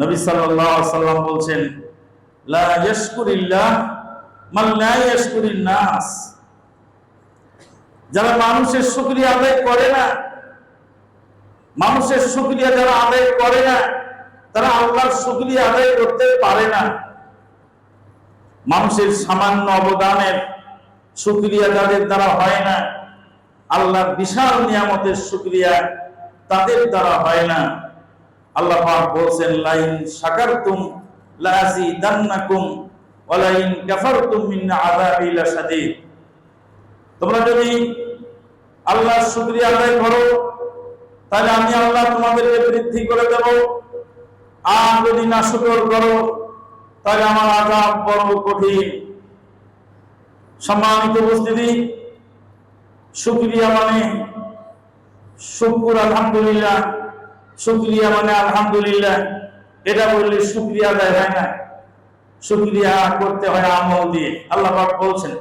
নবী সাল্লাল্লাহু আলাইহি সাল্লাম বলছেন, লা ইয়াশকুরিল্লাহ মান লা যারা মানুষের শুকরিয়া আদায় করে না, মানুষের শুকরিয়া যারা আদায় করে না, তারা আল্লাহর শুকরিয়া আদায় করতে পারে না। মানুষের সামান্য অবদানের শুকরিয়া যাদের দ্বারা হয় না। আল্লাহর বিশাল নিয়ামতের শুকরিয়া তাদের দ্বারা হয় না। আল্লাহ পাক বলছেন, লাইন শাকারতুম লাযিদান্নাকুম ওয়া লাইন কাফারতুম মিন আযাবি লাশাদীদ। তোমরা যদি আল্লাহর শুকরিয়া আদায় করো, তাহলে আমি আল্লাহ তোমাদেরকে বৃদ্ধি করে দেব। আর যদি না শুকর করো, তাহলে আমার আজাব বড় কঠিন। সম্মানিত উপস্থিতি, শুক্রিয়া মানে শুকুর, আলহামদুলিল্লাহ। শুক্রিয়া মানে আলহামদুলিল্লাহ এটা বললে শুক্রিয়া আদায় হয় না শুক্রিয়া করতে হয় আমল দিয়ে আল্লাহ পাক বলছেন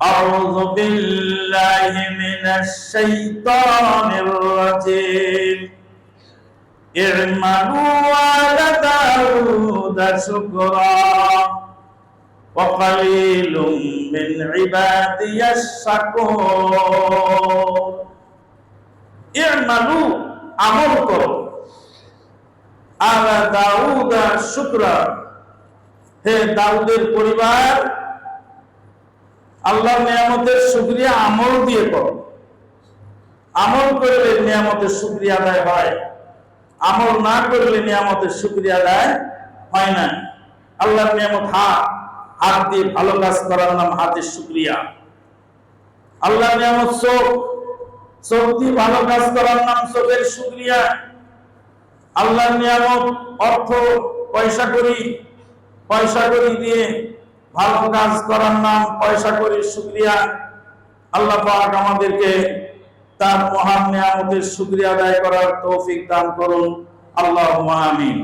أعوذ بالله من الشيطان الرجيم اعملوا على داود شكرا وقليل من عبادي الشكور اعملوا আমল করো। আলা দাউদা শুক্রা। হে দাউদের পরিবার, আল্লাহ নিয়ামতের শুক্রিয়া আমল দিয়ে করো। আমল করলে নিয়ামতের শুক্রিয়া আদায় হয়। আমল না করলে নিয়ামতের শুক্রিয়া আদায় হয় না। আল্লাহর নিয়ামত হাত হাত দিয়ে ভালো কাজ করার নাম হাতের শুক্রিয়া। আল্লাহর নিয়ামত চোখ চোখ ভালো কাজ করার নাম চোখের শুকরিয়া। আল্লাহর নিয়ামত, অর্থ, পয়সা করি পয়সা করি দিয়ে ভালো কাজ করার নাম, পয়সা করি শুক্রিয়া। আল্লাহ পাক আমাদেরকে তার মহান নিয়ামতের শুক্রিয়া আদায় করার তৌফিক দান করুন। আল্লাহ আমিন।